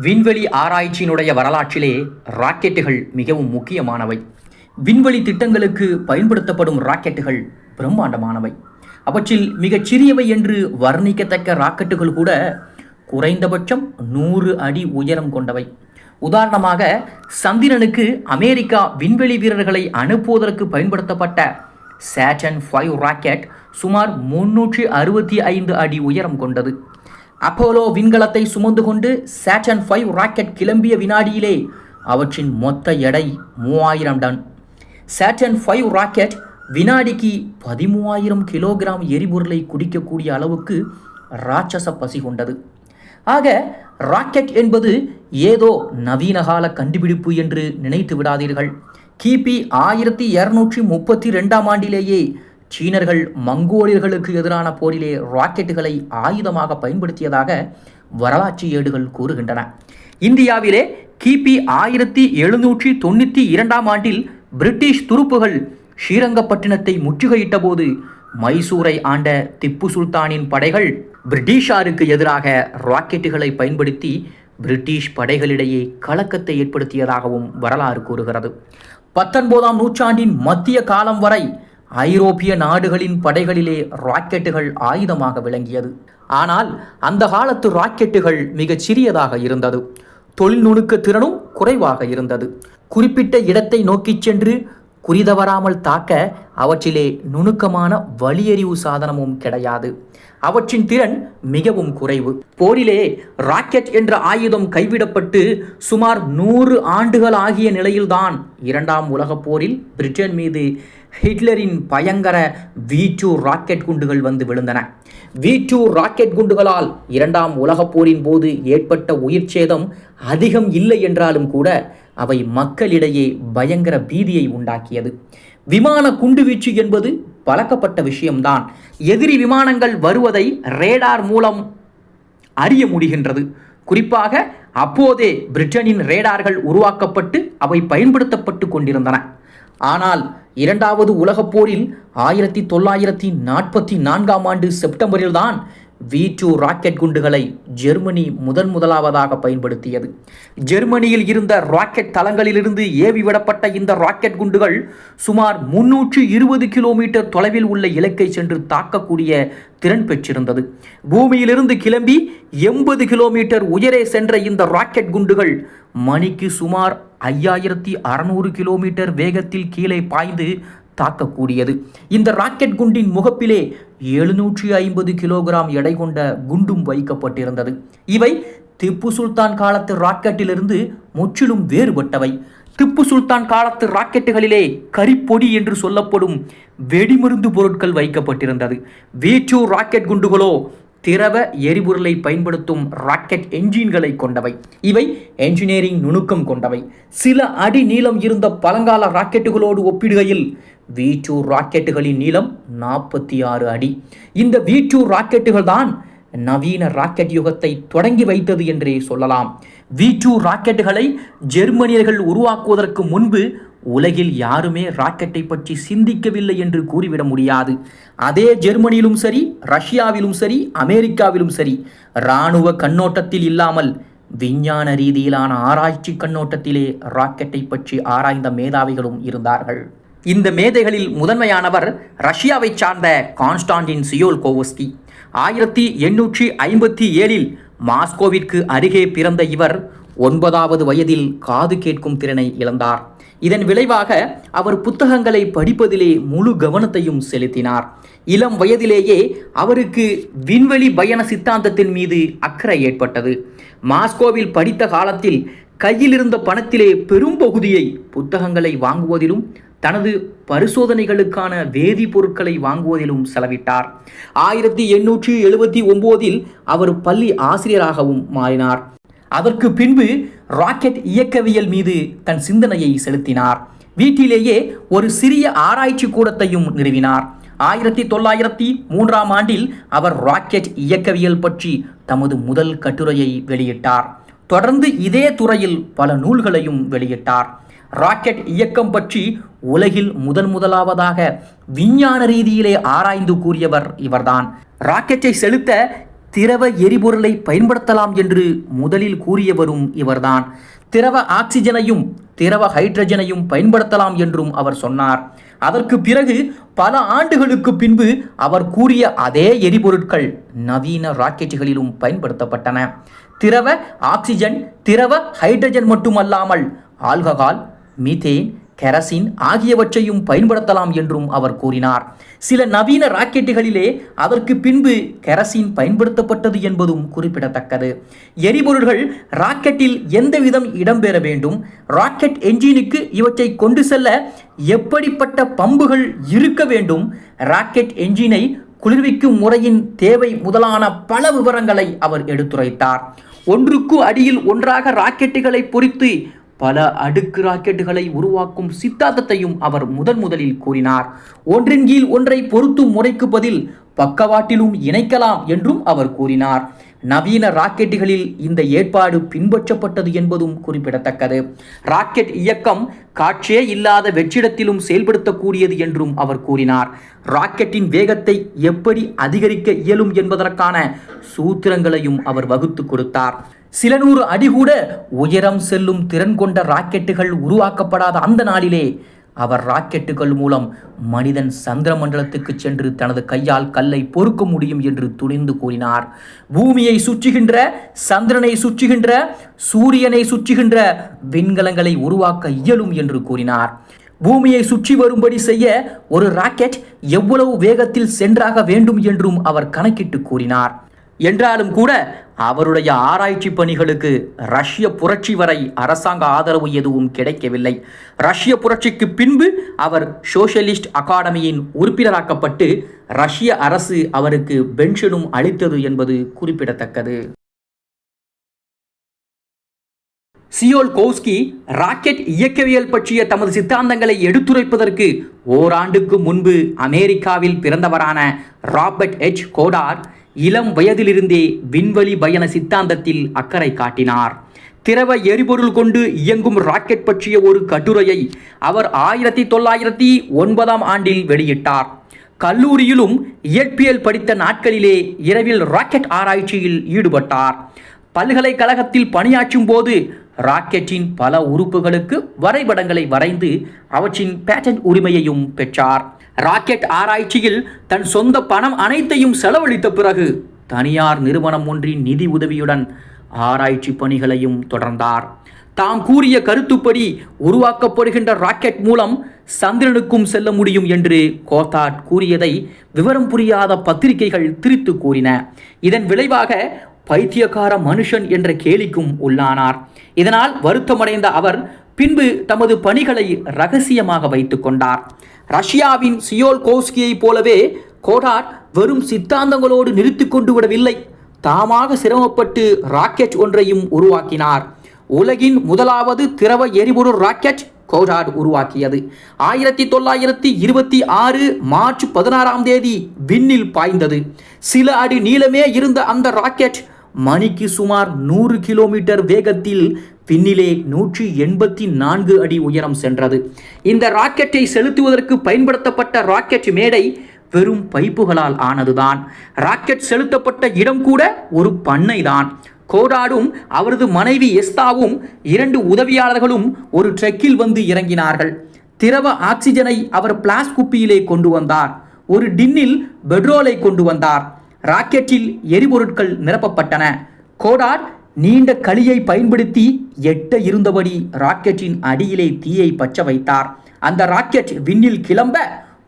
விண்வெளி ஆராய்ச்சியினுடைய வரலாற்றிலே ராக்கெட்டுகள் மிகவும் முக்கியமானவை. விண்வெளி திட்டங்களுக்கு பயன்படுத்தப்படும் ராக்கெட்டுகள் பிரம்மாண்டமானவை. அவற்றில் மிகச் சிறியவை என்று வர்ணிக்கத்தக்க ராக்கெட்டுகள் கூட குறைந்தபட்சம் நூறு அடி உயரம் கொண்டவை. உதாரணமாக சந்திரனுக்கு அமெரிக்கா விண்வெளி வீரர்களை அனுப்புவதற்கு பயன்படுத்தப்பட்ட சேட்டன் ஃபைவ் ராக்கெட் சுமார் முன்னூற்றி அறுபத்தி ஐந்து அடி உயரம் கொண்டது. அப்போலோ விண்கலத்தை சுமந்து கொண்டு சேட்டன் ஃபைவ் ராக்கெட் கிளம்பிய வினாடியிலே அவற்றின் மொத்த எடை மூவாயிரம் டன். சேட்டன் ஃபைவ் ராக்கெட் வினாடிக்கு பதிமூவாயிரம் கிலோகிராம் எரிபொருளை குடிக்கக்கூடிய அளவுக்கு ராட்சச பசி கொண்டது. ஆக ராக்கெட் என்பது ஏதோ நவீன கால கண்டுபிடிப்பு என்று நினைத்து விடாதீர்கள். கிபி ஆயிரத்தி இரநூற்றி முப்பத்தி ரெண்டாம் ஆண்டிலேயே சீனர்கள் மங்கோலியர்களுக்கு எதிரான போரிலே ராக்கெட்டுகளை ஆயுதமாக பயன்படுத்தியதாக வரலாற்று ஏடுகள் கூறுகின்றன. இந்தியாவிலே கிபி ஆயிரத்தி எழுநூற்றி தொண்ணூற்றி இரண்டாம் ஆண்டில் பிரிட்டிஷ் துருப்புகள் ஸ்ரீரங்கப்பட்டினத்தை முற்றுகையிட்ட போது மைசூரை ஆண்ட திப்பு சுல்தானின் படைகள் பிரிட்டிஷாருக்கு எதிராக ராக்கெட்டுகளை பயன்படுத்தி பிரிட்டிஷ் படைகளிடையே கலக்கத்தை ஏற்படுத்தியதாகவும் வரலாறு கூறுகிறது. பத்தொன்பதாம் நூற்றாண்டின் மத்திய காலம் வரை ஐரோப்பிய நாடுகளின் படைகளிலே ராக்கெட்டுகள் ஆயுதமாக விளங்கியது. ஆனால் அந்த காலத்து ராக்கெட்டுகள் மிகச் சிறியதாக இருந்தது. தொழில்நுணுக்க திறனும் குறைவாக இருந்தது. குறிப்பிட்ட இடத்தை நோக்கிச் சென்று குறிதவராமல் தாக்க அவற்றிலே நுணுக்கமான வலியறிவு சாதனமும் கிடையாது. அவற்றின் திறன் மிகவும் குறைவு. போரிலே ராக்கெட் என்ற ஆயுதம் கைவிடப்பட்டு சுமார் நூறு ஆண்டுகள் ஆகிய நிலையில்தான் இரண்டாம் உலகப் போரில் பிரிட்டன் மீது ஹிட்லரின் பயங்கர வி டூ ராக்கெட் குண்டுகள் வந்து விழுந்தன. வி டூ ராக்கெட் குண்டுகளால் இரண்டாம் உலகப் போரின் போது ஏற்பட்ட உயிர் சேதம் அதிகம் இல்லை என்றாலும் கூட அவை மக்களிடையே பயங்கர பீதியை உண்டாக்கியது. விமான குண்டுவீச்சு என்பது பழக்கப்பட்ட விஷயம்தான். எதிரி விமானங்கள் வருவதை ரேடார் மூலம் அறிய முடிகின்றது. குறிப்பாக அப்போதே பிரிட்டனின் ரேடார்கள் உருவாக்கப்பட்டு அவை பயன்படுத்தப்பட்டு கொண்டிருந்தன. ஆனால் இரண்டாவது உலகப் போரில் ஆயிரத்தி தொள்ளாயிரத்தி நாற்பத்தி நான்காம் ஆண்டு செப்டம்பரில்தான் வி டூ ராக்கெட் குண்டுகளை ஜெர்மனி முதன் முதலாவதாக பயன்படுத்தியது. ஜெர்மனியில் இருந்த ராக்கெட் தளங்களிலிருந்து ஏவி விடப்பட்ட இந்த ராக்கெட் குண்டுகள் சுமார் முன்னூற்று இருபது கிலோமீட்டர் தொலைவில் உள்ள இலக்கை சென்று தாக்கக்கூடிய திறன் பெற்றிருந்தது. பூமியிலிருந்து கிளம்பி எண்பது கிலோமீட்டர் உயரே சென்ற இந்த ராக்கெட் குண்டுகள் மணிக்கு சுமார் ஐயாயிரத்தி அறநூறு கிலோமீட்டர் வேகத்தில் கீழே பாய்ந்து தாக்கக்கூடியது. இந்த ராக்கெட் குண்டின் முகப்பிலே எழுநூற்றி ஐம்பது கிலோகிராம் எடை கொண்ட குண்டும் வைக்கப்பட்டிருந்தது. இவை திப்பு சுல்தான் காலத்து ராக்கெட்டிலிருந்து முற்றிலும் வேறுபட்டவை. திப்பு சுல்தான் காலத்து ராக்கெட்டுகளிலே கரிப்பொடி என்று சொல்லப்படும் வெடிமருந்து பொருட்கள் வைக்கப்பட்டிருந்தது. வீச்சு ராக்கெட் குண்டுகளோ திரவ எரிபொருளை பயன்படுத்தும் ராக்கெட் என்ஜின்களை கொண்டவை. இவை என்ஜினியரிங் நுணுக்கம் கொண்டவை. சில அடி நீளம் இருந்த பழங்கால ராக்கெட்டுகளோடு ஒப்பிடுகையில் வி டூ ராக்கெட்டுகளின் நீளம் நாற்பத்தி ஆறு அடி. இந்த வி டூ ராக்கெட்டுகள் தான் நவீன ராக்கெட் யுகத்தை தொடங்கி வைத்தது என்றே சொல்லலாம். வி டூ ராக்கெட்டுகளை ஜெர்மனியர்கள் உருவாக்குவதற்கு முன்பு உலகில் யாருமே ராக்கெட்டை பற்றி சிந்திக்கவில்லை என்று கூறிவிட முடியாது. அதே ஜெர்மனியிலும் சரி ரஷ்யாவிலும் சரி அமெரிக்காவிலும் சரி இராணுவ கண்ணோட்டத்தில் இல்லாமல் விஞ்ஞான ரீதியிலான ஆராய்ச்சி கண்ணோட்டத்திலே ராக்கெட்டை பற்றி ஆராய்ந்த மேதாவிகளும் இருந்தார்கள். இந்த மேதைகளில் முதன்மையானவர் ரஷ்யாவை சார்ந்த கான்ஸ்டான்டின் சியோல் கோவஸ்கி ஆயிரத்தி எண்ணூற்றி ஐம்பத்தி ஏழில் மாஸ்கோவிற்கு அருகே பிறந்த இவர் ஒன்பதாவது வயதில் காது கேட்கும் திறனை இழந்தார். இதன் விளைவாக அவர் புத்தகங்களை படிப்பதிலே முழு கவனத்தையும் செலுத்தினார். இளம் வயதிலேயே அவருக்கு விண்வெளி பயண சித்தாந்தத்தின் மீது அக்கறை ஏற்பட்டது. மாஸ்கோவில் படித்த காலத்தில் கையில் இருந்த பணத்திலே பெரும்பகுதியை புத்தகங்களை வாங்குவதிலும் தனது பரிசோதனைகளுக்கான வேதிப்பொருட்களை வாங்குவதிலும் செலவிட்டார். ஆயிரத்தி எண்ணூற்றி எழுபத்தி ஒம்போதில் அவர் பள்ளி ஆசிரியராகவும் மாறினார். அதற்கு பின்பு ராக்கெட் இயக்கவியல் மீது தன் சிந்தனையை செலுத்தினார். வீட்டிலேயே ஒரு சிறிய ஆராய்ச்சி கூடத்தையும் நிறுவினார். ஆயிரத்தி தொள்ளாயிரத்தி மூன்றாம் ஆண்டில் அவர் ராக்கெட் இயக்கவியல் பற்றி தமது முதல் கட்டுரையை வெளியிட்டார். தொடர்ந்து இதே துறையில் பல நூல்களையும் வெளியிட்டார். ராக்கெட் இயக்கம் பற்றி உலகில் முதன் முதலாவதாக விஞ்ஞான ரீதியிலே ஆராய்ந்து கூறியவர் இவர்தான். ராக்கெட்டை செலுத்த திரவ எரிபொருளை பயன்படுத்தலாம் என்று முதலில் கூறியவரும் இவர்தான். திரவ ஆக்சிஜனையும் திரவ ஹைட்ரஜனையும் பயன்படுத்தலாம் என்றும் அவர் சொன்னார். அதற்கு பிறகு பல ஆண்டுகளுக்கு பின்பு அவர் கூறிய அதே எரிபொருட்கள் நவீன ராக்கெட்டுகளிலும் பயன்படுத்தப்பட்டன. திரவ ஆக்சிஜன் திரவ ஹைட்ரஜன் மட்டுமல்லாமல் ஆல்கஹால் மீத்தேன் கெரசின் ஆகியவற்றையும் பயன்படுத்தலாம் என்றும் அவர் கூறினார். சில நவீன ராக்கெட்டுகளிலே அதற்கு பின்பு கெரசின் பயன்படுத்தப்பட்டது என்பதும் குறிப்பிடத்தக்கது. எரிபொருள்கள் ராக்கெட்டில் எந்த விதம் இடம்பெற வேண்டும்? ராக்கெட் என்ஜினுக்கு இவற்றை கொண்டு செல்ல எப்படிப்பட்ட பம்புகள் இருக்க வேண்டும்? ராக்கெட் என்ஜினை குளிர்விக்கும் முறையின் தேவை முதலான பல விவரங்களை அவர் எடுத்துரைத்தார். ஒன்றுக்கு அடியில் ஒன்றாக ராக்கெட்டுகளை பொறித்து பல அடுக்கு ராக்கெட்டுகளை உருவாக்கும் சித்தாந்தத்தையும் அவர் முதன் முதலில் கூறினார். ஒன்றின் கீழ் ஒன்றை பொருத்தும் முறைக்கு பதில் பக்கவாட்டிலும் இணைக்கலாம் என்றும் அவர் கூறினார். நவீன ராக்கெட்டுகளில் இந்த ஏற்பாடு பின்பற்றப்பட்டது என்பதும் குறிப்பிடத்தக்கது. ராக்கெட் இயக்கம் காற்றே இல்லாத வெற்றிடத்திலும் செயல்படுத்தக்கூடியது என்றும் அவர் கூறினார். ராக்கெட்டின் வேகத்தை எப்படி அதிகரிக்க இயலும் என்பதற்கான சூத்திரங்களையும் அவர் வகுத்து கொடுத்தார். சில நூறு அடி கூட உயரம் செல்லும் திறன் கொண்ட ராக்கெட்டுகள் உருவாக்கப்படாத அந்த நாளிலே அவர் ராக்கெட்டுகள் மூலம் மனிதன் சந்திர மண்டலத்துக்கு சென்று தனது கையால் கல்லை பொறுக்க முடியும் என்று துணிந்து கூறினார். பூமியை சுற்றுகின்ற சந்திரனை சுற்றுகின்ற சூரியனை சுற்றுகின்ற விண்கலங்களை உருவாக்க இயலும் என்று கூறினார். பூமியை சுற்றி வரும்படி செய்ய ஒரு ராக்கெட் எவ்வளவு வேகத்தில் சென்றாக வேண்டும் என்றும் அவர் கணக்கிட்டு கூறினார். என்றாலும் கூட அவருடைய ஆராய்ச்சி பணிகளுக்கு ரஷ்ய புரட்சி வரை அரசாங்க ஆதரவு எதுவும் கிடைக்கவில்லை. ரஷ்ய புரட்சிக்கு பின்பு அவர் சோஷலிஸ்ட் அகாடமியின் உறுப்பினராக்கப்பட்டு ரஷ்ய அரசு அவருக்கு பென்ஷனும் அளித்தது என்பது குறிப்பிடத்தக்கது. சியோல் கோஸ்கி ராக்கெட் இயக்கவியல் பற்றிய தமது சித்தாந்தங்களை எடுத்துரைப்பதற்கு ஓராண்டுக்கு முன்பு அமெரிக்காவில் பிறந்தவரான ராபர்ட் எச். கோடார் இளம் வயதிலிருந்தே விண்வெளி பயண சித்தாந்தத்தில் அக்கறை காட்டினார். திரவ எரிபொருள் கொண்டு இயங்கும் ராக்கெட் பற்றிய ஒரு கட்டுரையை அவர் ஆயிரத்தி தொள்ளாயிரத்தி ஒன்பதாம் ஆண்டில் வெளியிட்டார். கல்லூரியிலும் இயற்பியல் படித்த நாட்களிலே இரவில் ராக்கெட் ஆராய்ச்சியில் ஈடுபட்டார். பல்கலைக்கழகத்தில் பணியாற்றும் போது ராக்கெட்டின் பல உறுப்புகளுக்கு வரைபடங்களை வரைந்து அவற்றின் பேட்டன்ட் உரிமையையும் பெற்றார். ராக்கெட் ஆராய்ச்சியில் தன் சொந்த பணம் அனைத்தையும் செலவழித்த பிறகு தனியார் நிறுவனம் ஒன்றின் நிதி உதவியுடன் ஆராய்ச்சி பணிகளையும் தொடர்ந்தார். தாம் கூறிய கருத்துப்படி உருவாக்கப்படுகின்ற ராக்கெட் மூலம் சந்திரனுக்கும் செல்ல முடியும் என்று கோத்தாட் கூறியதை விவரம் புரியாத பத்திரிகைகள் திரித்து கூறின. இதன் விளைவாக பைத்தியக்கார மனுஷன் என்ற கேலிக்கும் உள்ளானார். இதனால் வருத்தமடைந்த அவர் பின்பு தமது பணிகளை ரகசியமாக வைத்து கொண்டார். ரஷ்யாவின் சியோல் கோஸ்கியைப் போலவே கோடாட் வெறும் சித்தாந்தங்களோடு நிறுத்தி கொண்டு விடவில்லை தாமாக சிரமப்பட்டு ராக்கெட் ஒன்றையும் உருவாக்கினார். உலகின் முதலாவது திரவ எரிபொருள் ராக்கெட் கோடாட் உருவாக்கியது. ஆயிரத்தி தொள்ளாயிரத்தி இருபத்தி ஆறு மார்ச் பதினாறாம் தேதி விண்ணில் பாய்ந்தது. சில அடி நீளமே இருந்த அந்த ராக்கெட் மணிக்கு சுமார் நூறு கிலோமீட்டர் வேகத்தில் பின்னிலே நூற்றி எண்பத்தி நான்கு அடி உயரம் சென்றது. இந்த ராக்கெட்டை செலுத்துவதற்கு பயன்படுத்தப்பட்ட ராக்கெட் மேடை வெறும் பைப்புகளால் ஆனதுதான். ராக்கெட் செலுத்தப்பட்ட இடம் கூட ஒரு பண்ணைதான். கோடாடும் அவரது மனைவி எஸ்தாவும் இரண்டு உதவியாளர்களும் ஒரு ட்ரெக்கில் வந்து இறங்கினார்கள். திரவ ஆக்சிஜனை அவர் பிளாஸ் குப்பியிலே கொண்டு வந்தார். ஒரு டின்னில் பெட்ரோலை கொண்டு வந்தார். ராக்கெட்டில் எரிபொருட்கள் நிரப்பப்பட்டன. கோடார் நீண்ட களியை பயன்படுத்தி எட்ட இருந்தபடி ராக்கெட்டின் அடியிலே தீயை பச்ச வைத்தார். அந்த ராக்கெட் விண்ணில் கிளம்ப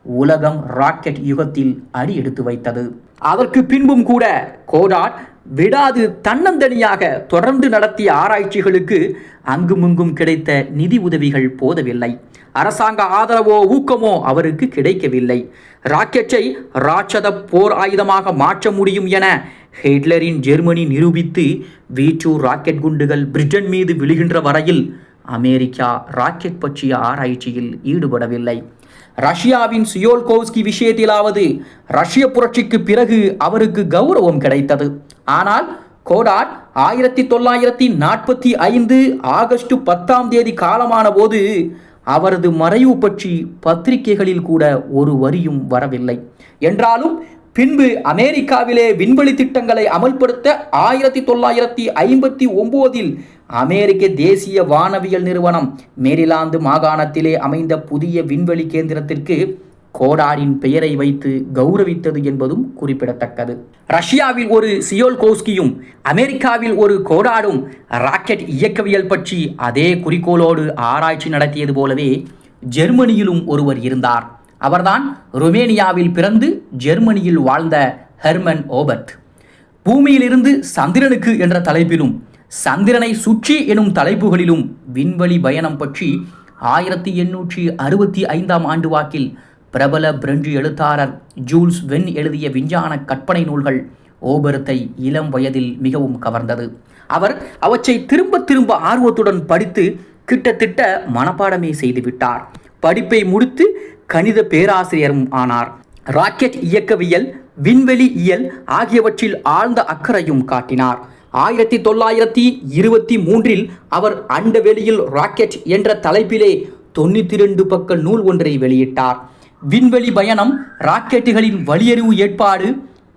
உலகம் ராக்கெட் யுகத்தில் அடி எடுத்து வைத்தது. அதற்கு பின்பும் கூட கோடாட் விடாது தன்னந்தனியாக தொடர்ந்து நடத்திய ஆராய்ச்சிகளுக்கு அங்குமிங்கும் கிடைத்த நிதி உதவிகள் போதவில்லை. அரசாங்க ஆதரவோ ஊக்கமோ அவருக்கு கிடைக்கவில்லை. ராக்கெட்டை ராட்சத போர் ஆயுதமாக மாற்ற முடியும் என ஹிட்லரின் ஜெர்மனி நிரூபித்து வீச்சு ராக்கெட் குண்டுகள் பிரிட்டன் மீது விழுகின்ற வரையில் அமெரிக்கா ராக்கெட் பற்றிய ஆராய்ச்சியில் ஈடுபடவில்லை. ரஷ்யாவின் சியோல்கோவ்ஸ்கி விஷயத்திலாவது ரஷ்ய புரட்சிக்கு பிறகு அவருக்கு கௌரவம் கிடைத்தது. ஆனால் கோடாட் ஆயிரத்தி தொள்ளாயிரத்தி நாற்பத்தி ஐந்து ஆகஸ்ட் பத்தாம் தேதி காலமான போது அவரது மறைவு பற்றி பத்திரிகைகளில் கூட ஒரு வரியும் வரவில்லை. என்றாலும் பின்பு அமெரிக்காவிலே விண்வெளி திட்டங்களை அமல்படுத்த ஆயிரத்தி தொள்ளாயிரத்தி ஐம்பத்தி ஒம்போதில் அமெரிக்க தேசிய வானவியல் நிறுவனம் மேரிலாந்து மாகாணத்திலே அமைந்த புதிய விண்வெளி கேந்திரத்திற்கு கோடாரின் பெயரை வைத்து கௌரவித்தது என்பதும் குறிப்பிடத்தக்கது. ரஷ்யாவில் ஒரு சியோல்கோஸ்கியும் அமெரிக்காவில் ஒரு கோடாடும் ராக்கெட் இயக்கவியல் பற்றி அதே குறிக்கோளோடு ஆராய்ச்சி நடத்தியது போலவே ஜெர்மனியிலும் ஒருவர் இருந்தார். அவர்தான் ருமேனியாவில் பிறந்து ஜெர்மனியில் வாழ்ந்த ஹெர்மன் ஓபர்ட். பூமியிலிருந்து சந்திரனுக்கு என்ற தலைப்பிலும் சந்திரனை சுற்றி எனும் தலைப்புகளிலும் விண்வெளி பயணம் பற்றி ஆயிரத்தி எண்ணூற்றி அறுபத்தி ஐந்தாம் ஆண்டு வாக்கில் பிரபல பிரெஞ்சு எழுத்தாளர் ஜூல்ஸ் வென் எழுதிய விஞ்ஞான கற்பனை நூல்கள் ஓபரத்தை இளம் வயதில் மிகவும் கவர்ந்தது. அவர் அவற்றை திரும்ப திரும்ப ஆர்வத்துடன் படித்து கிட்டத்தட்ட மனப்பாடமே செய்துவிட்டார் படிப்பை முடித்து கணித பேராசிரியரும் ஆனார். ராக்கெட் இயக்கவியல் விண்வெளி இயல் ஆகியவற்றில் ஆழ்ந்த அக்கறையும் காட்டினார். ஆயிரத்தி தொள்ளாயிரத்தி இருபத்தி மூன்றில் அவர் அண்டவெளியில் ராக்கெட் என்ற தலைப்பிலே தொண்ணூற்றி ரெண்டு பக்க நூல் ஒன்றை வெளியிட்டார். விண்வெளி பயணம் ராக்கெட்டுகளின் வழியறிவு ஏற்பாடு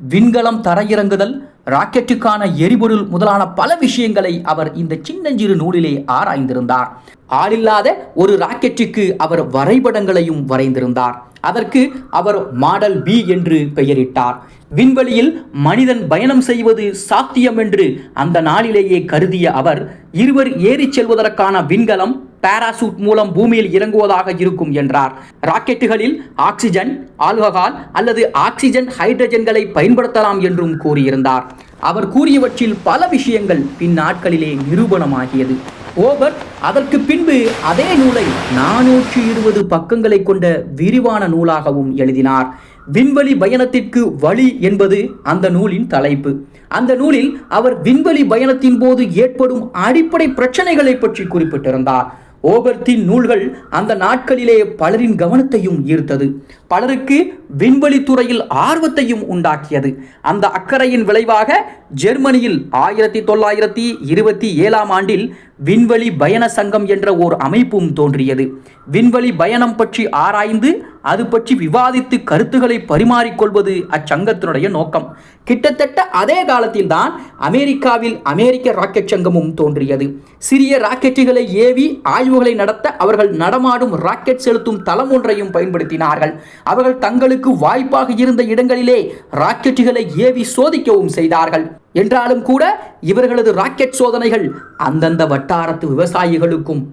விண்கலம் தரையிறங்குதல் ராக்கெட்டுக்கான எரிபொருள் முதலான பல விஷயங்களை அவர் இந்த சின்னஞ்சிறு நூலிலே ஆராய்ந்திருந்தார். ஆளில்லாத ஒரு ராக்கெட்டுக்கு அவர் வரைபடங்களையும் வரைந்திருந்தார். அதற்கு அவர் மாடல் பி என்று பெயரிட்டார். விண்வெளியில் மனிதன் பயணம் செய்வது சாத்தியம் என்று அந்த நாளிலேயே கருதிய அவர் இருவர் ஏறிச் செல்வதற்கான விண்கலம் பாராசூட் மூலம் பூமியில் இறங்குவதாக இருக்கும் என்றார். ராக்கெட்டுகளில் ஆக்சிஜன் ஆல்கஹால் அல்லது ஆக்சிஜன் ஹைட்ரஜன்களை பயன்படுத்தலாம் என்றும் கூறியிருந்தார். அவர் கூறியவற்றில் பல விஷயங்கள் பின்னாட்களிலே நிரூபணமாகியது. ஓபர்ட் அதற்கு பின்பு அதே நூலை நானூற்றி இருபது பக்கங்களை கொண்ட விரிவான நூலாகவும் எழுதினார். விண்வெளி பயணத்திற்கு வழி என்பது அந்த நூலின் தலைப்பு. அந்த நூலில் அவர் விண்வெளி பயணத்தின் போது ஏற்படும் அடிப்படை பிரச்சனைகளை பற்றி குறிப்பிட்டிருந்தார். ஓபர்த்தின் நூல்கள் அந்த நாட்களிலே பலரின் கவனத்தையும் ஈர்த்தது. பலருக்கு விண்வெளி துறையில் ஆர்வத்தையும் உண்டாக்கியது. அந்த அக்கறையின் விளைவாக ஜெர்மனியில் ஆயிரத்தி தொள்ளாயிரத்தி இருபத்தி ஏழாம் ஆண்டில் விண்வெளி பயண சங்கம் என்ற ஓர் அமைப்பும் தோன்றியது. விண்வெளி பயணம் பற்றி ஆராய்ந்து அது பற்றி விவாதித்து கருத்துக்களை பரிமாறிக்கொள்வது அச்சங்கத்தினுடைய நோக்கம். கிட்டத்தட்ட அதே காலத்தில்தான் அமெரிக்காவில் அமெரிக்க ராக்கெட் சங்கமும் தோன்றியது. சிறிய ராக்கெட்டுகளை ஏவி ஆய்வுகளை நடத்த அவர்கள் நடமாடும் ராக்கெட் செலுத்தும் தளம் ஒன்றையும் பயன்படுத்தினார்கள். அவர்கள் தங்களுக்கு வாய்ப்பாக இருந்த இடங்களிலே ராக்கெட்டுகளை ஏவி சோதிக்கவும் செய்தார்கள். என்றாலும் கூட இவர்களது ராக்கெட் சோதனைகள் அந்தந்த வட்டாரத்து விவசாயிகளுக்கும்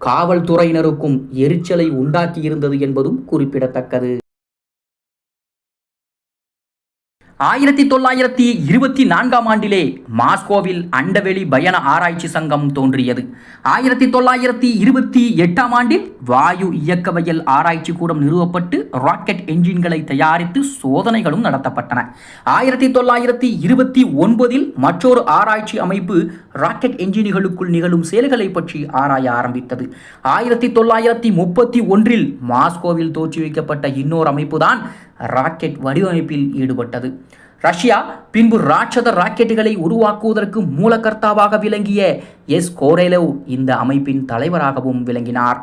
காவல்துறையினருக்கும் எரிச்சலை உண்டாக்கியிருந்தது என்பதும் குறிப்பிடத்தக்கது. ஆயிரத்தி தொள்ளாயிரத்தி இருபத்தி நான்காம் ஆண்டிலே மாஸ்கோவில் அண்டவெளி பயண ஆராய்ச்சி சங்கம் தோன்றியது. ஆயிரத்தி தொள்ளாயிரத்தி இருபத்தி எட்டாம் ஆண்டில் வாயு இயக்கவியல் ஆராய்ச்சி கூடம் நிறுவப்பட்டு ராக்கெட் என்ஜின்களை தயாரித்து சோதனைகளும் நடத்தப்பட்டன. ஆயிரத்தி தொள்ளாயிரத்தி இருபத்தி ஒன்பதில் மற்றொரு ஆராய்ச்சி அமைப்பு ராக்கெட் என்ஜின்களுக்குள் நிகழும் செயல்களை பற்றி ஆராய ஆரம்பித்தது. ஆயிரத்தி தொள்ளாயிரத்தி முப்பத்தி ஒன்றில் மாஸ்கோவில் தோற்றுவிக்கப்பட்ட இன்னொரு அமைப்புதான் ராக்கெட் வடிவமைப்பில் ஈடுபட்டது. ரஷ்யா பின்பு ராட்சத ராக்கெட்டுகளை உருவாக்குவதற்கு மூலகர்த்தாவாக விளங்கிய எஸ் கோரேலவ் இந்த அமைப்பின் தலைவராகவும் விளங்கினார்.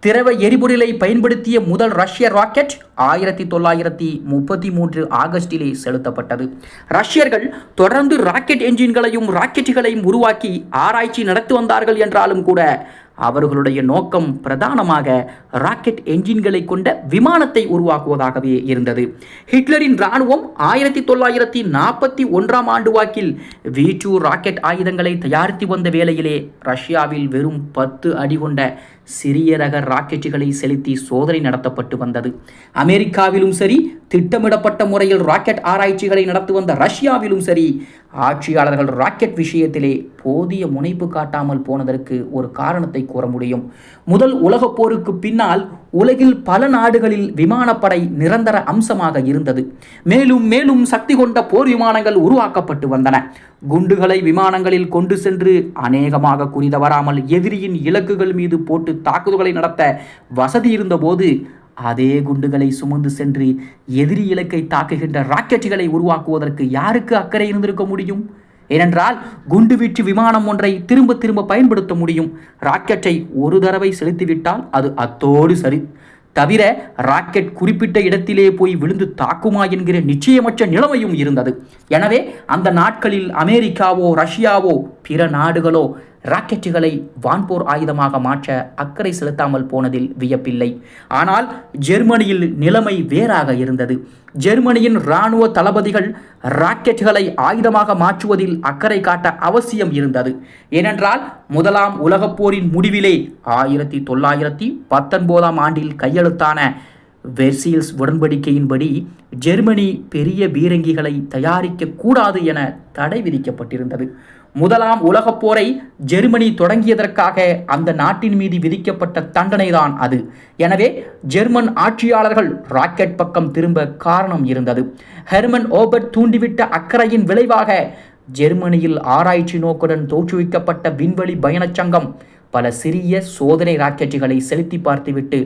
திரவ எரிபொருளை பயன்படுத்திய முதல் ரஷ்ய ராக்கெட் ஆயிரத்தி தொள்ளாயிரத்தி முப்பத்தி மூன்று ஆகஸ்டிலே செலுத்தப்பட்டது. ரஷ்யர்கள் தொடர்ந்து ராக்கெட் என்ஜின்களையும் ராக்கெட்டுகளையும் உருவாக்கி ஆராய்ச்சி நடத்தி வந்தார்கள் என்றாலும் கூட அவர்களுடைய நோக்கம் பிரதானமாக ராக்கெட் என்ஜின்களை கொண்ட விமானத்தை உருவாக்குவதாகவே இருந்தது. ஹிட்லரின் இராணுவம் ஆயிரத்தி தொள்ளாயிரத்தி நாற்பத்தி ஒன்றாம் ஆண்டு வாக்கில் வி டூ ராக்கெட் ஆயுதங்களை தயாரித்து வந்த வேளையிலே ரஷ்யாவில் வெறும் பத்து அடி கொண்ட சிறிய ரக ராக்கெட்டுகளை செலுத்தி சோதனை நடத்தப்பட்டு வந்தது. அமெரிக்காவிலும் சரி திட்டமிடப்பட்ட முறையில் ராக்கெட் ஆராய்ச்சிகளை நடத்தி வந்த ரஷ்யாவிலும் சரி ஆட்சியாளர்கள் ராக்கெட் விஷயத்திலே போதிய முனைப்பு காட்டாமல் போனதற்கு ஒரு காரணத்தை கூற முடியும். முதல் உலகப் போருக்கு பின்னால் உலகில் பல நாடுகளில் விமானப்படை நிரந்தர அம்சமாக இருந்தது. மேலும் மேலும் சக்தி கொண்ட போர் விமானங்கள் உருவாக்கப்பட்டு வந்தன. குண்டுகளை விமானங்களில் கொண்டு சென்று அநேகமாக குறிதவராமல் எதிரியின் இலக்குகள் மீது போட்டு தாக்குதல்களை நடத்த வசதி இருந்தபோது அதே குண்டுகளை சுமந்து சென்று எதிரி இலக்கை தாக்குகின்ற ராக்கெட்டுகளை உருவாக்குவதற்கு யாருக்கு அக்கறை இருந்திருக்க முடியும்? ஏனென்றால் குண்டுவீச்சு விமானம் ஒன்றை திரும்ப திரும்ப பயன்படுத்த முடியும். ராக்கெட்டை ஒரு தடவை செலுத்திவிட்டால் அது அத்தோடு சரி. தவிர ராக்கெட் குறிப்பிட்ட இடத்திலே போய் விழுந்து தாக்குமா என்கிற நிச்சயமற்ற நிலைமையும் இருந்தது. எனவே அந்த நாட்களில் அமெரிக்காவோ ரஷ்யாவோ பிற நாடுகளோ ராக்கெட்டுகளை வான்போர் ஆயுதமாக மாற்ற அக்கறை செலுத்தாமல் போனதில் வியப்பில்லை. ஆனால் ஜெர்மனியில் நிலைமை வேறாக இருந்தது. ஜெர்மனியின் இராணுவ தளபதிகள் ராக்கெட்டுகளை ஆயுதமாக மாற்றுவதில் அக்கறை காட்ட அவசியம் இருந்தது. ஏனென்றால் முதலாம் உலகப் போரின் முடிவிலே ஆயிரத்தி தொள்ளாயிரத்தி பத்தொன்பதாம் ஆண்டில் கையெழுத்தான வெர்சியல்ஸ் உடன்படிக்கையின்படி ஜெர்மனி பெரிய பீரங்கிகளை தயாரிக்க கூடாது என தடை விதிக்கப்பட்டிருந்தது. முதலாம் உலகப் போரை ஜெர்மனி தொடங்கியதற்காக அந்த நாட்டின் மீது விதிக்கப்பட்ட தண்டனைதான் அது. எனவே ஜெர்மன் ஆட்சியாளர்கள் ராக்கெட் பக்கம் திரும்ப காரணம் இருந்தது. ஹெர்மன் ஓபர்ட் தூண்டிவிட்ட அக்கறையின் விளைவாக ஜெர்மனியில் ஆராய்ச்சி நோக்குடன் தோற்றுவிக்கப்பட்ட விண்வெளி பயணச் சங்கம் பல சிறிய சோதனை ராக்கெட்டுகளை செலுத்தி பார்த்துவிட்டு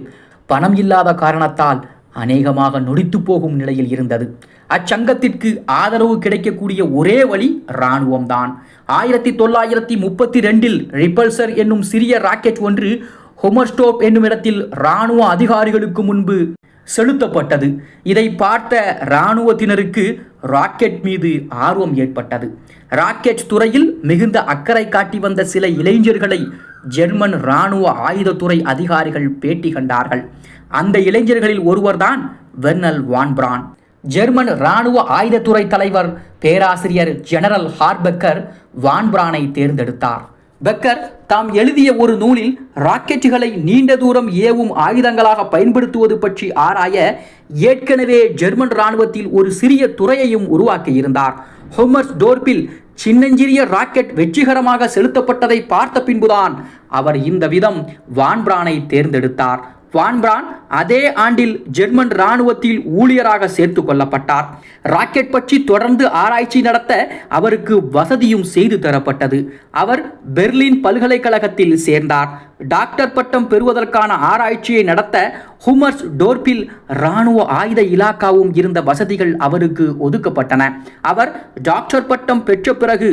பணம் இல்லாத காரணத்தால் அநேகமாக நொடித்து போகும் நிலையில் இருந்தது. அச்சங்கத்திற்கு ஆதரவு கிடைக்கக்கூடிய ஒரே வழி இராணுவம்தான். ஆயிரத்தி தொள்ளாயிரத்தி முப்பத்தி ரெண்டில் ரிப்பல்சர் என்னும் சிறிய ராக்கெட் ஒன்று ஹொமர்ஸ்டோப் என்னும் இடத்தில் இராணுவ அதிகாரிகளுக்கு முன்பு செலுத்தப்பட்டது. இதை பார்த்த இராணுவத்தினருக்கு ராக்கெட் மீது ஆர்வம் ஏற்பட்டது. ராக்கெட் துறையில் மிகுந்த அக்கறை காட்டி வந்த சில இளைஞர்களை ஜெர்மன் இராணுவ ஆயுதத்துறை அதிகாரிகள் பேட்டி கண்டார்கள். அந்த இளைஞர்களில் ஒருவர்தான் வெர்னல் வான்பிரான். ஜெர்மன் இராணுவ ஆயுதத்துறை தலைவர் பேராசிரியர் ஜெனரல் ஹார்பெக்கர் வான்பிரானை தேர்ந்தெடுத்தார். பெக்கர் தாம் எழுதிய ஒரு நூலில் ராக்கெட்டுகளை நீண்ட தூரம் ஏவும் ஆயுதங்களாக பயன்படுத்துவது பற்றி ஆராய ஏற்கனவே ஜெர்மன் இராணுவத்தில் ஒரு சிறிய துறையையும் உருவாக்கியிருந்தார். ஹொமர்ஸ் டோர்பில் சின்னஞ்சிறிய ராக்கெட் வெற்றிகரமாக செலுத்தப்பட்டதை பார்த்த பின்புதான் அவர் இந்த விதம் வான்பிரானை தேர்ந்தெடுத்தார். வான்பிரான் அதே ஆண்டில் ஜெர்மன் இராணுவத்தில் ஊழியராக சேர்த்து கொள்ளப்பட்டார். ராக்கெட் பற்றி தொடர்ந்து ஆராய்ச்சி நடத்த அவருக்கு வசதியும் செய்து தரப்பட்டது. அவர் பெர்லின் பல்கலைக்கழகத்தில் சேர்ந்தார். டாக்டர் பட்டம் பெறுவதற்கான ஆராய்ச்சியை நடத்த ஹுமர்ஸ் டோர்பில் இராணுவ ஆயுத இலாக்காவும் இருந்த வசதிகள் அவருக்கு ஒதுக்கப்பட்டன. அவர் டாக்டர் பட்டம் பெற்ற பிறகு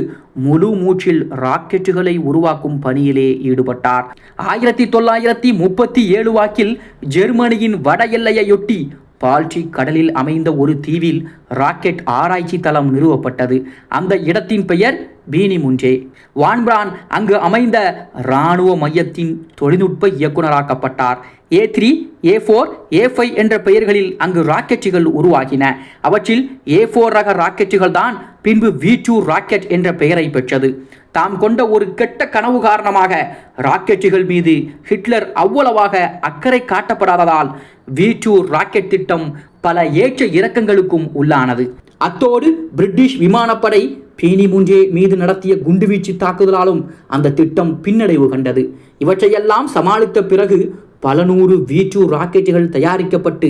முழு மூச்சில் ராக்கெட்டுகளை உருவாக்கும் பணியிலே ஈடுபட்டார். ஆயிரத்தி தொள்ளாயிரத்தி முப்பத்தி ஏழு வாக்கில் ஜெர்மன் ஜெர்மனியின் வட எல்லையையொட்டி பால்டிக் கடலில் அமைந்த ஒரு தீவில் ராக்கெட் ஆராய்ச்சி தளம் நிறுவப்பட்டது. அந்த இடத்தின் பெயர் பீனிமுஞ்சே. வான்பிரான் அங்கு அமைந்த இராணுவ மையத்தின் தொழில்நுட்ப இயக்குனராக்கப்பட்டார் A three A four A five என்ற பெயர்களில் அங்கு ராக்கெட்டுகள் உருவாகின. அவற்றில் ஏ ஃபோர் ரக ராக்கெட்டுகள் தான் பின்பு வி டூ ராக்கெட் என்ற பெயரை பெற்றது. தாம் கொண்ட ஒரு கெட்ட கனவு காரணமாக ராக்கெட்டுகள் மீது ஹிட்லர் அவ்வளவாக அக்கறை காட்டப்படாததால் வி டூ ராக்கெட் திட்டம் பல ஏற்ற இறக்கங்களுக்கும் உள்ளானது. அத்தோடு பிரிட்டிஷ் விமானப்படை பீனி முஞ்சே மீது நடத்திய குண்டுவீச்சு தாக்குதலாலும் அந்த திட்டம் பின்னடைவு கண்டது. இவற்றையெல்லாம் சமாளித்த பிறகு பல நூறு வீச்சு ராக்கெட்டுகள் தயாரிக்கப்பட்டு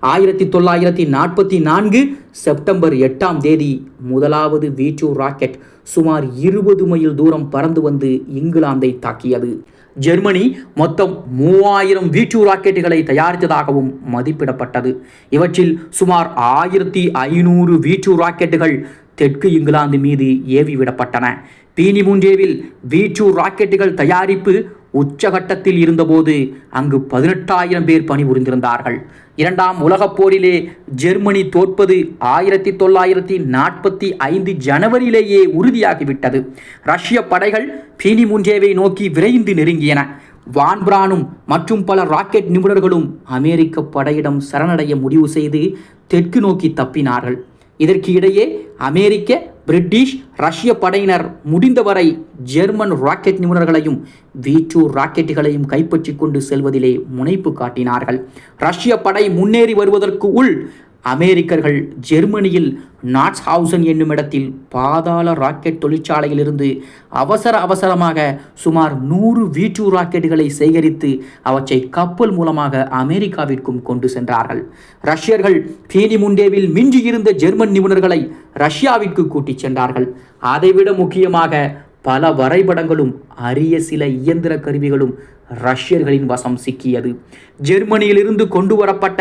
ஆயிரத்தி தொள்ளாயிரத்தி நாற்பத்தி நான்கு செப்டம்பர் எட்டாம் தேதி முதலாவது வீச்சு ராக்கெட் சுமார் இருபது மைல் தூரம் பறந்து வந்து இங்கிலாந்தை தாக்கியது. ஜெர்மனி மொத்தம் மூவாயிரம் வி ராக்கெட்டுகளை தயாரித்ததாகவும் மதிப்பிடப்பட்டது. இவற்றில் சுமார் ஆயிரத்தி ஐநூறு வி ராக்கெட்டுகள் தெற்கு இங்கிலாந்து மீது ஏவி விடப்பட்டன பீனிமுண்டேவில் வி ராக்கெட்டுகள் தயாரிப்பு உச்சகட்டத்தில் இருந்தபோது அங்கு பதினெட்டாயிரம் பேர் பணிபுரிந்திருந்தார்கள் இரண்டாம் உலகப் போரிலே ஜெர்மனி தோற்பது ஆயிரத்தி தொள்ளாயிரத்தி நாற்பத்தி ஐந்து ஜனவரியிலேயே உறுதியாகிவிட்டது. ரஷ்ய படைகள் பீனிமுஞ்சேவை நோக்கி விரைந்து நெருங்கியன. வான்பிரானும் மற்றும் பல ராக்கெட் நிபுணர்களும் அமெரிக்க படையிடம் சரணடைய முடிவு செய்து தெற்கு நோக்கி தப்பினார்கள். இதற்கு இடையே அமெரிக்க பிரிட்டிஷ் ரஷ்ய படையினர் முடிந்தவரை ஜெர்மன் ராக்கெட் நிபுணர்களையும் வி டூ ராக்கெட்டுகளையும் கைப்பற்றி கொண்டு செல்வதிலே முனைப்பு காட்டினார்கள். ரஷ்ய படை முன்னேறி வருவதற்கு உள் அமெரிக்கர்கள் ஜெர்மனியில் நாட்ஸ் ஹவுசன் என்னும் இடத்தில் பாதாள ராக்கெட் தொழிற்சாலையிலிருந்து அவசர அவசரமாக சுமார் நூறு வீட்டு டூ ராக்கெட்டுகளை சேகரித்து அவற்றை கப்பல் மூலமாக அமெரிக்காவிற்கும் கொண்டு சென்றார்கள். ரஷ்யர்கள் பீனி முண்டேவில் மிஞ்சியிருந்த ஜெர்மன் நிபுணர்களை ரஷ்யாவிற்கு கூட்டிச் சென்றார்கள். அதைவிட முக்கியமாக பல வரைபடங்களும் அரிய சில இயந்திர கருவிகளும் ரஷ்யர்களின் வசம் சிக்கியது. ஜெர்மனியிலிருந்து கொண்டு வரப்பட்ட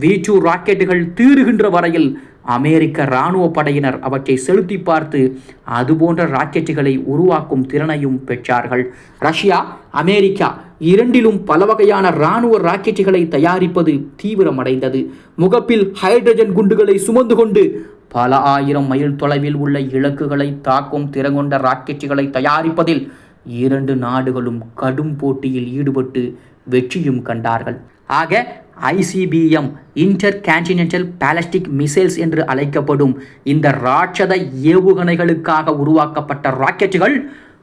வி டூ ராக்கெட்டுகள் தீருகின்ற வரையில் அமெரிக்க இராணுவ படையினர் அவற்றை செலுத்தி பார்த்து அதுபோன்ற ராக்கெட்டுகளை உருவாக்கும் திறனையும் பெற்றார்கள். ரஷ்யா அமெரிக்கா இரண்டிலும் பல வகையான இராணுவ ராக்கெட்டுகளை தயாரிப்பது தீவிரமடைந்தது. முகப்பில் ஹைட்ரஜன் குண்டுகளை சுமந்து கொண்டு பல ஆயிரம் மைல் தொலைவில் உள்ள இலக்குகளை தாக்கும் திறங்கொண்ட ராக்கெட்டுகளை தயாரிப்பதில் இரண்டு நாடுகளும் கடும் போட்டியில் ஈடுபட்டு வெற்றியும் கண்டார்கள். ஆக ICBM intercontinental ballistic missiles என்று அழைக்கப்படும் இந்த ராட்சத ஏவுகணைகளுக்காக உருவாக்கப்பட்ட ராக்கெட்டுகள்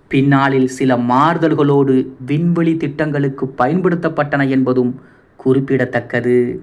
பின்னாளில் சில மாறுதல்களோடு விண்வெளி திட்டங்களுக்கு பயன்படுத்தப்பட்டன என்பதும் குறிப்பிடத்தக்கது.